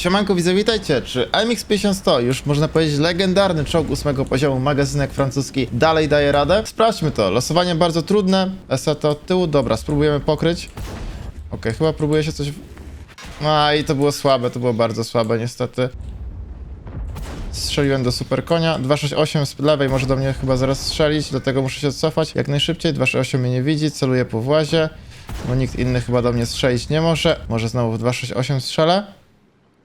Siemanko widzowie, witajcie! Czy AMX 5100, już można powiedzieć legendarny czołg 8 poziomu, magazynek francuski, dalej daje radę? Sprawdźmy to. Losowanie bardzo trudne. SAT od tyłu, dobra, spróbujemy pokryć. Okej, chyba próbuje się coś... A i to było słabe, to było bardzo słabe niestety. Strzeliłem do super konia. 268 z lewej może do mnie chyba zaraz strzelić, dlatego muszę się cofać jak najszybciej. 268 mnie nie widzi, celuję po włazie. Bo nikt inny chyba do mnie strzelić nie może. Może znowu w 268 strzelę.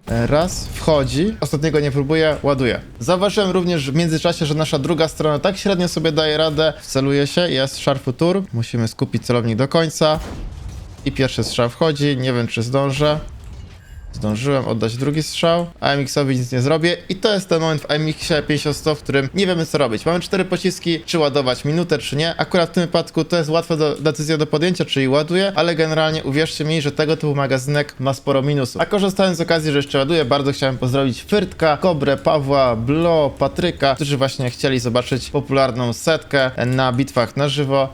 Raz, wchodzi, ostatniego nie próbuje, ładuje. Zauważyłem również w międzyczasie, że nasza druga strona tak średnio sobie daje radę. Celuje się, jest szarfu tur. Musimy skupić celownik do końca. I pierwszy strzał wchodzi, nie wiem czy zdążę. Zdążyłem oddać drugi strzał, AMX-owi nic nie zrobię i to jest ten moment w AMX-ie 50 w którym nie wiemy co robić. Mamy cztery pociski, czy ładować minutę, czy nie. Akurat w tym wypadku to jest łatwa do, decyzja do podjęcia, czyli ładuję, ale generalnie uwierzcie mi, że tego typu magazynek ma sporo minusów. A korzystając z okazji, że jeszcze ładuję, bardzo chciałem pozdrowić Fyrtka, Kobrę, Pawła, Blo, Patryka, którzy właśnie chcieli zobaczyć popularną setkę na bitwach na żywo.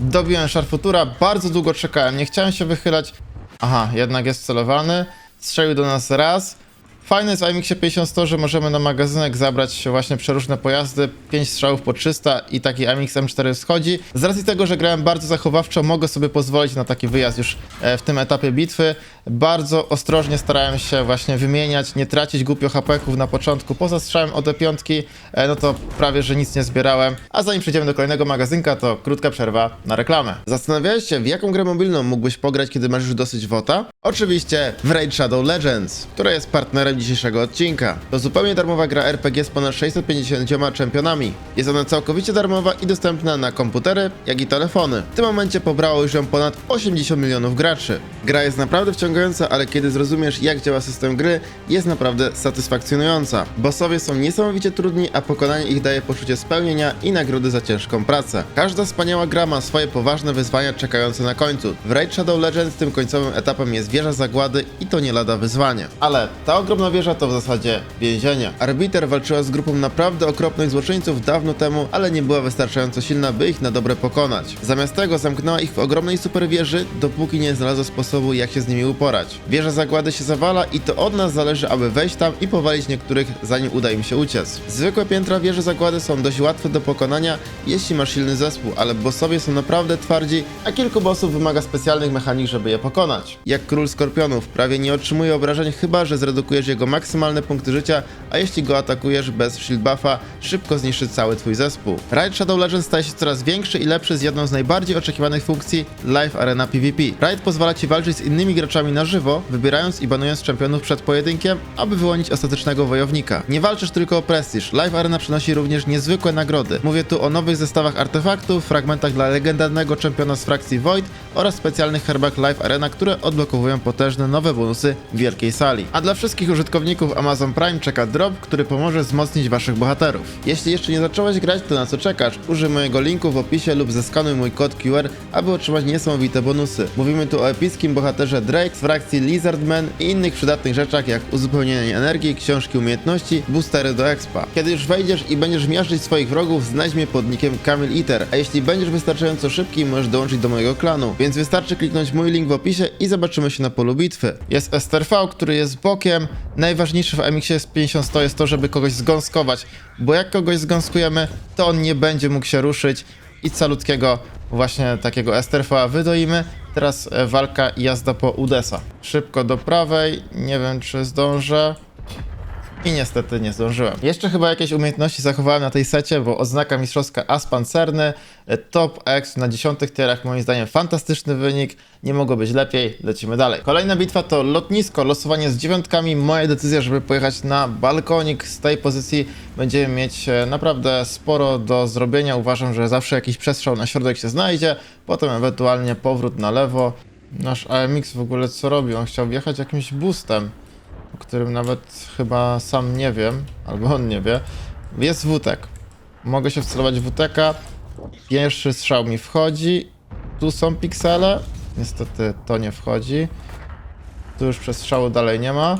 Dobiłem szarfutura, bardzo długo czekałem, nie chciałem się wychylać. Aha, jednak jest celowany. Strzelił do nas raz. Fajne jest w IMX 50 to, że możemy na magazynek zabrać właśnie przeróżne pojazdy, 5 strzałów po 300 i taki IMX M4 schodzi. Z racji tego, że grałem bardzo zachowawczo, mogę sobie pozwolić na taki wyjazd już e, w tym etapie bitwy. Bardzo ostrożnie starałem się właśnie wymieniać, nie tracić głupio hapeków na początku. Poza strzałem od E5, e, no to prawie, że nic nie zbierałem. A zanim przejdziemy do kolejnego magazynka, to krótka przerwa na reklamę. Zastanawiałeś się, w jaką grę mobilną mógłbyś pograć, kiedy masz już dosyć wota? Oczywiście w Raid Shadow Legends, która jest partnerem dzisiejszego odcinka. To zupełnie darmowa gra RPG z ponad 650 czempionami. Jest ona całkowicie darmowa i dostępna na komputery, jak i telefony. W tym momencie pobrało już ją ponad 80 milionów graczy. Gra jest naprawdę wciągająca, ale kiedy zrozumiesz jak działa system gry, jest naprawdę satysfakcjonująca. Bossowie są niesamowicie trudni, a pokonanie ich daje poczucie spełnienia i nagrody za ciężką pracę. Każda wspaniała gra ma swoje poważne wyzwania czekające na końcu. W Raid Shadow Legends tym końcowym etapem jest wieża zagłady i to nie lada wyzwanie. Ale ta ogromna wieża to w zasadzie więzienie. Arbiter walczyła z grupą naprawdę okropnych złoczyńców dawno temu, ale nie była wystarczająco silna, by ich na dobre pokonać. Zamiast tego zamknęła ich w ogromnej superwieży, dopóki nie znalazła sposobu jak się z nimi uporać. Wieża zagłady się zawala i to od nas zależy, aby wejść tam i powalić niektórych, zanim uda im się uciec. Zwykłe piętra wieży zagłady są dość łatwe do pokonania, jeśli masz silny zespół, ale bossowie są naprawdę twardzi, a kilku bossów wymaga specjalnych mechanik, żeby je pokonać. Jak król skorpionów, prawie nie otrzymuje obrażeń, chyba że zredukujesz jego maksymalne punkty życia, a jeśli go atakujesz bez shield buffa, szybko zniszczy cały twój zespół. Raid Shadow Legends staje się coraz większy i lepszy z jedną z najbardziej oczekiwanych funkcji Live Arena PvP. Raid pozwala ci walczyć z innymi graczami na żywo, wybierając i banując czempionów przed pojedynkiem, aby wyłonić ostatecznego wojownika. Nie walczysz tylko o prestiż. Live Arena przynosi również niezwykłe nagrody. Mówię tu o nowych zestawach artefaktów, fragmentach dla legendarnego czempiona z frakcji Void oraz specjalnych herbach Live Arena, które odblokowują potężne nowe bonusy w wielkiej sali. A dla wszystkich użytkowników Amazon Prime czeka drop, który pomoże wzmocnić waszych bohaterów. Jeśli jeszcze nie zacząłeś grać, to na co czekasz? Użyj mojego linku w opisie lub zeskanuj mój kod QR, aby otrzymać niesamowite bonusy. Mówimy tu o epickim bohaterze Drake z frakcji Lizardman i innych przydatnych rzeczach jak uzupełnienie energii, książki umiejętności, boostery do expa. Kiedy już wejdziesz i będziesz miażdżyć swoich wrogów, znajdź mnie pod nickiem Kamil Eater, a jeśli będziesz wystarczająco szybki, możesz dołączyć do mojego klanu, więc wystarczy kliknąć mój link w opisie i zobaczymy się na polu bitwy. Jest STRV, który jest bokiem. Najważniejsze w MX jest 50 jest to, żeby kogoś zgąskować, bo jak kogoś zgąskujemy, to on nie będzie mógł się ruszyć i calutkiego właśnie takiego STRV wydoimy. Teraz e, walka i jazda po Udesa. Szybko do prawej, nie wiem czy zdążę. I niestety nie zdążyłem. Jeszcze chyba jakieś umiejętności zachowałem na tej secie, bo oznaka mistrzowska as pancerny, e, top X na dziesiątych tierach, moim zdaniem fantastyczny wynik, nie mogło być lepiej, lecimy dalej. Kolejna bitwa to lotnisko, losowanie z dziewiątkami, moja decyzja, żeby pojechać na balkonik, z tej pozycji będziemy mieć e, naprawdę sporo do zrobienia, uważam, że zawsze jakiś przestrzał na środek się znajdzie, potem ewentualnie powrót na lewo. Nasz AMX w ogóle co robi? On chciał wjechać jakimś boostem o którym nawet chyba sam nie wiem, albo on nie wie, jest wutek. Mogę się wcelować w wuteka. Pierwszy strzał mi wchodzi. Tu są piksele. Niestety to nie wchodzi. Tu już przestrzału dalej nie ma.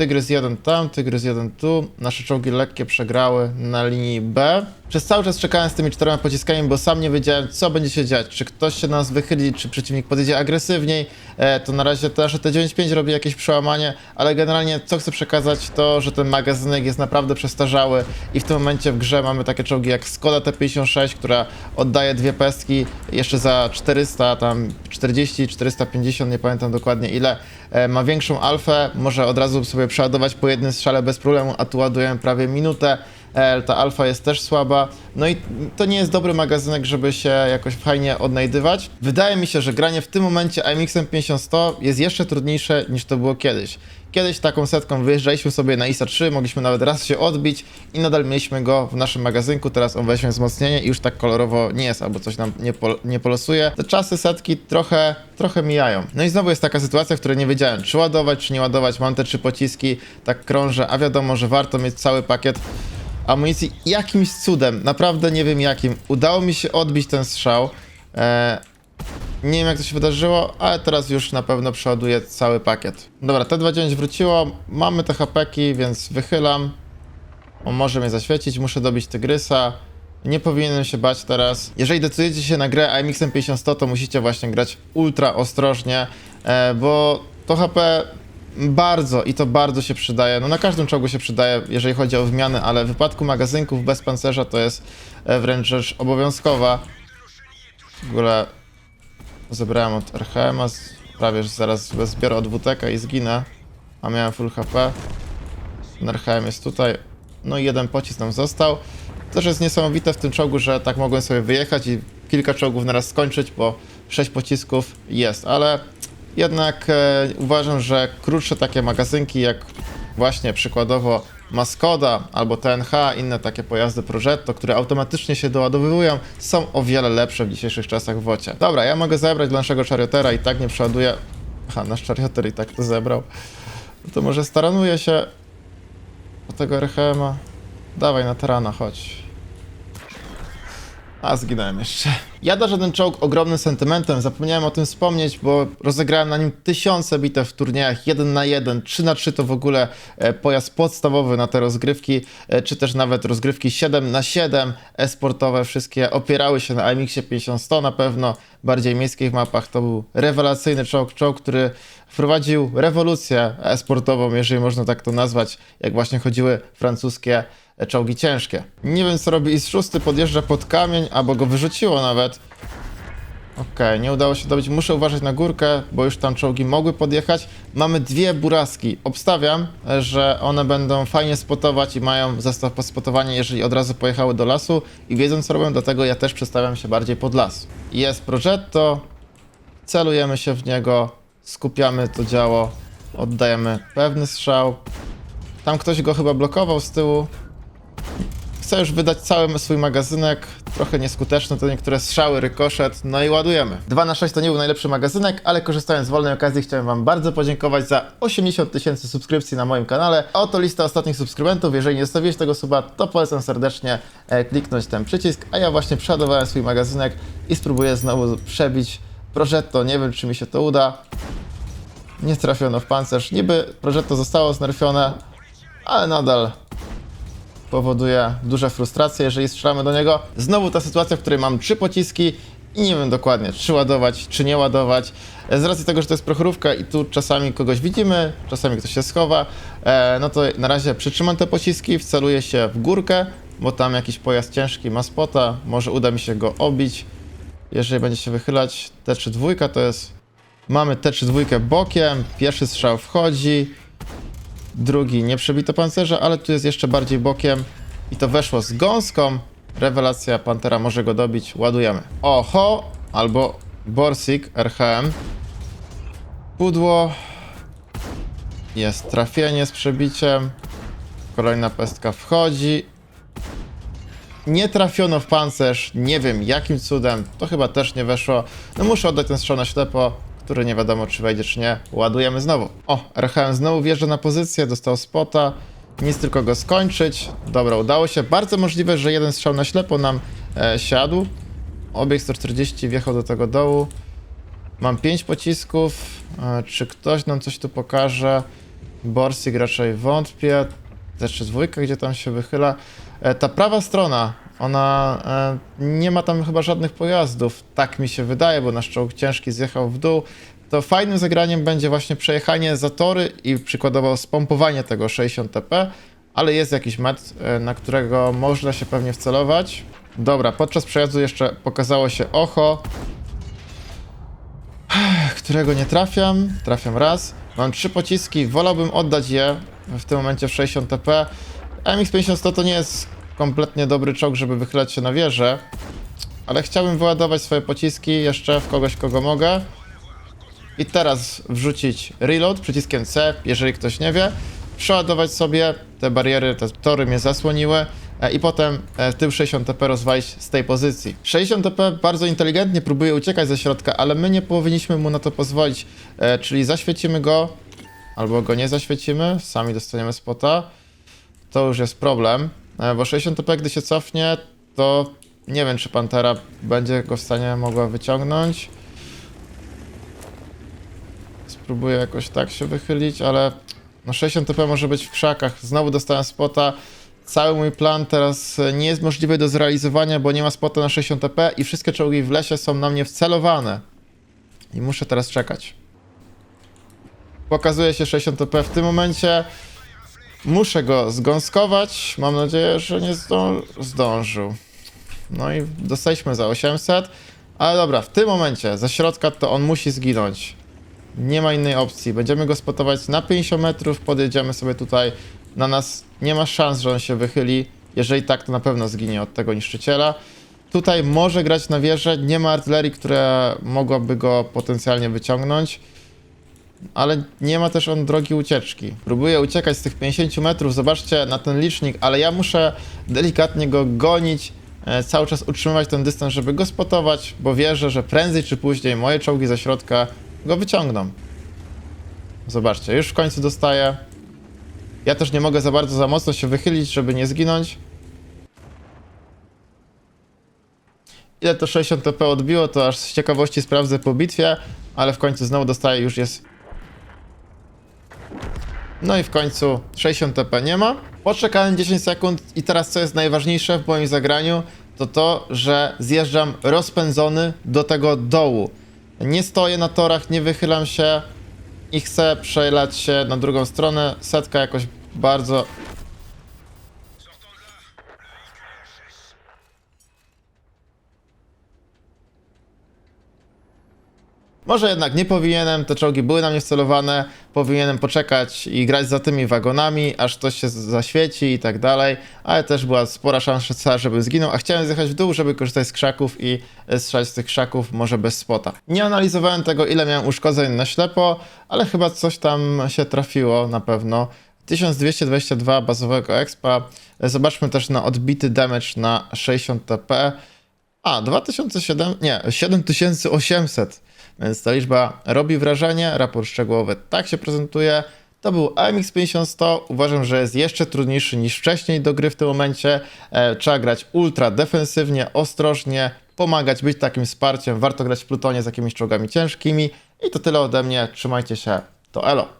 Tygrys 1 tam, Tygrys 1 tu. Nasze czołgi lekkie przegrały na linii B. Przez cały czas czekałem z tymi czterema pociskami, bo sam nie wiedziałem, co będzie się dziać. Czy ktoś się na nas wychyli, czy przeciwnik podjedzie agresywniej. E, to na razie też T95 robi jakieś przełamanie, ale generalnie co chcę przekazać to, że ten magazynek jest naprawdę przestarzały i w tym momencie w grze mamy takie czołgi jak Skoda T56, która oddaje dwie pestki jeszcze za 400, tam 40, 450, nie pamiętam dokładnie ile. E, ma większą alfę, może od razu sobie przeładować po jednym strzale bez problemu, a tu ładujemy prawie minutę. E, ta alfa jest też słaba. No i to nie jest dobry magazynek, żeby się jakoś fajnie odnajdywać. Wydaje mi się, że granie w tym momencie AMX-em 5100 jest jeszcze trudniejsze niż to było kiedyś. Kiedyś taką setką wyjeżdżaliśmy sobie na ISA 3, mogliśmy nawet raz się odbić i nadal mieliśmy go w naszym magazynku. Teraz on weźmie wzmocnienie i już tak kolorowo nie jest, albo coś nam nie, pol nie polosuje. Te czasy setki trochę, trochę mijają. No i znowu jest taka sytuacja, w której nie wiedziałem, czy ładować, czy nie ładować. Mam te trzy pociski, tak krążę, a wiadomo, że warto mieć cały pakiet amunicji. Jakimś cudem, naprawdę nie wiem jakim, udało mi się odbić ten strzał. E, nie wiem jak to się wydarzyło, ale teraz już na pewno przeładuję cały pakiet. Dobra, T29 wróciło, mamy te hapeki, więc wychylam. On może mnie zaświecić, muszę dobić tygrysa. Nie powinienem się bać teraz. Jeżeli decydujecie się na grę AMX-em 5100, to musicie właśnie grać ultra ostrożnie, e, bo to HP bardzo i to bardzo się przydaje. No na każdym czołgu się przydaje, jeżeli chodzi o wymiany, ale w wypadku magazynków bez pancerza to jest e, wręcz rzecz obowiązkowa. W ogóle zebrałem od RHM-a, prawie że zaraz zbiorę od WTK i zginę, a miałem full HP. Ten jest tutaj, no i jeden pocisk nam został. Też jest niesamowite w tym czołgu, że tak mogłem sobie wyjechać i kilka czołgów naraz skończyć, bo sześć pocisków jest, ale jednak e, uważam, że krótsze takie magazynki, jak właśnie przykładowo Maskoda albo TNH, inne takie pojazdy Progetto, które automatycznie się doładowywują, są o wiele lepsze w dzisiejszych czasach w WOCie. Dobra, ja mogę zebrać dla naszego czariotera i tak nie przeładuję. Aha, nasz czarioter i tak to zebrał. No to może staranuję się o tego RHM-a. Dawaj na tarana, chodź. A, zginąłem jeszcze. Ja darzę ten czołg ogromnym sentymentem, zapomniałem o tym wspomnieć, bo rozegrałem na nim tysiące bitew w turniejach 1 na 1, 3 na 3 to w ogóle e, pojazd podstawowy na te rozgrywki, e, czy też nawet rozgrywki 7 na 7 e-sportowe, wszystkie opierały się na AMX-ie 50-100 na pewno, bardziej miejskich mapach. To był rewelacyjny czołg, czołg, który wprowadził rewolucję e-sportową, jeżeli można tak to nazwać, jak właśnie chodziły francuskie czołgi ciężkie. Nie wiem co robi IS-6, podjeżdża pod kamień, albo go wyrzuciło nawet. Okej, nie udało się dobić. Muszę uważać na górkę, bo już tam czołgi mogły podjechać. Mamy dwie buraski. Obstawiam, że one będą fajnie spotować i mają zestaw pod spotowanie, jeżeli od razu pojechały do lasu i wiedzą co robią, dlatego ja też przestawiam się bardziej pod las. Jest Progetto, celujemy się w niego, skupiamy to działo, oddajemy pewny strzał. Tam ktoś go chyba blokował z tyłu. Chcę już wydać cały swój magazynek, trochę nieskuteczny, to niektóre strzały, rykoszet, no i ładujemy. 2 na 6 to nie był najlepszy magazynek, ale korzystając z wolnej okazji chciałem Wam bardzo podziękować za 80 tysięcy subskrypcji na moim kanale. A Oto lista ostatnich subskrybentów, jeżeli nie zostawiłeś tego suba, to polecam serdecznie e, kliknąć ten przycisk, a ja właśnie przeładowałem swój magazynek i spróbuję znowu przebić Progetto, nie wiem czy mi się to uda. Nie trafiono w pancerz, niby Progetto zostało znerfione, ale nadal powoduje duże frustracje, jeżeli strzelamy do niego. Znowu ta sytuacja, w której mam trzy pociski i nie wiem dokładnie, czy ładować, czy nie ładować. E, Z racji tego, że to jest prochorówka i tu czasami kogoś widzimy, czasami ktoś się schowa, e, no to na razie przytrzymam te pociski, wceluję się w górkę, bo tam jakiś pojazd ciężki ma spota, może uda mi się go obić. Jeżeli będzie się wychylać, T3 dwójka to jest... Mamy T3 dwójkę bokiem, pierwszy strzał wchodzi, drugi nie przebito pancerza, ale tu jest jeszcze bardziej bokiem i to weszło z gąską. Rewelacja, Pantera może go dobić, ładujemy. Oho, albo Borsig, RHM. Pudło. Jest trafienie z przebiciem. Kolejna pestka wchodzi. Nie trafiono w pancerz, nie wiem jakim cudem, to chyba też nie weszło. No muszę oddać ten strzał na ślepo, który nie wiadomo czy wejdzie czy nie. Ładujemy znowu. O, RHM znowu wjeżdża na pozycję, dostał spota. Nic tylko go skończyć. Dobra, udało się. Bardzo możliwe, że jeden strzał na ślepo nam e, siadł. Obieg 140 wjechał do tego dołu. Mam 5 pocisków. E, czy ktoś nam coś tu pokaże? Borsig raczej wątpię. Jeszcze dwójka, gdzie tam się wychyla. E, ta prawa strona, ona e, nie ma tam chyba żadnych pojazdów. Tak mi się wydaje, bo nasz czołg ciężki zjechał w dół. To fajnym zagraniem będzie właśnie przejechanie za tory i przykładowo spompowanie tego 60 TP, ale jest jakiś met, e, na którego można się pewnie wcelować. Dobra, podczas przejazdu jeszcze pokazało się ocho, którego nie trafiam. Trafiam raz. Mam trzy pociski, wolałbym oddać je w tym momencie w 60 TP. MX-5100 to nie jest kompletnie dobry czołg, żeby wychylać się na wieżę, ale chciałbym wyładować swoje pociski jeszcze w kogoś, kogo mogę. I teraz wrzucić reload przyciskiem C, jeżeli ktoś nie wie. Przeładować sobie te bariery, te tory mnie zasłoniły e, i potem e, tym 60 TP rozwalić z tej pozycji. 60 TP bardzo inteligentnie próbuje uciekać ze środka, ale my nie powinniśmy mu na to pozwolić, e, czyli zaświecimy go, albo go nie zaświecimy, sami dostaniemy spota. To już jest problem, bo 60 TP gdy się cofnie, to nie wiem czy Pantera będzie go w stanie mogła wyciągnąć. Spróbuję jakoś tak się wychylić, ale no 60 TP może być w krzakach. Znowu dostałem spota. Cały mój plan teraz e, nie jest możliwy do zrealizowania, bo nie ma spota na 60 TP i wszystkie czołgi w lesie są na mnie wcelowane. I muszę teraz czekać. Pokazuje się 60 TP w tym momencie. Muszę go zgąskować. Mam nadzieję, że nie zdą zdążył. No i dostaliśmy za 800. Ale dobra, w tym momencie ze środka to on musi zginąć. Nie ma innej opcji. Będziemy go spotować na 50 metrów, podjedziemy sobie tutaj. Na nas nie ma szans, że on się wychyli. Jeżeli tak, to na pewno zginie od tego niszczyciela. Tutaj może grać na wieżę. Nie ma artylerii, która mogłaby go potencjalnie wyciągnąć. Ale nie ma też on drogi ucieczki. Próbuje uciekać z tych 50 metrów. Zobaczcie na ten licznik, ale ja muszę delikatnie go gonić. e, Cały czas utrzymywać ten dystans, żeby go spotować, bo wierzę, że prędzej czy później moje czołgi ze środka go wyciągną. Zobaczcie, już w końcu dostaję. Ja też nie mogę za bardzo, za mocno się wychylić, żeby nie zginąć. Ile to 60 TP odbiło, to aż z ciekawości sprawdzę po bitwie, ale w końcu znowu dostaję, już jest... No i w końcu 60 TP nie ma. Poczekałem 10 sekund i teraz co jest najważniejsze w moim zagraniu, to to, że zjeżdżam rozpędzony do tego dołu. Nie stoję na torach, nie wychylam się i chcę przelać się na drugą stronę. Setka jakoś bardzo... Może jednak nie powinienem, te czołgi były na mnie wcelowane, powinienem poczekać i grać za tymi wagonami, aż ktoś się zaświeci i tak dalej, ale też była spora szansa, żeby zginął, a chciałem zjechać w dół, żeby korzystać z krzaków i e, strzelać z tych krzaków, może bez spota. Nie analizowałem tego, ile miałem uszkodzeń na ślepo, ale chyba coś tam się trafiło na pewno. 1222 bazowego expa. E, Zobaczmy też na odbity damage na 60 TP. A, 2007, nie, 7800, więc ta liczba robi wrażenie, raport szczegółowy tak się prezentuje. To był AMX 5100, uważam, że jest jeszcze trudniejszy niż wcześniej do gry w tym momencie. E, trzeba grać ultra defensywnie, ostrożnie, pomagać, być takim wsparciem, warto grać w plutonie z jakimiś czołgami ciężkimi. I to tyle ode mnie, trzymajcie się, to elo.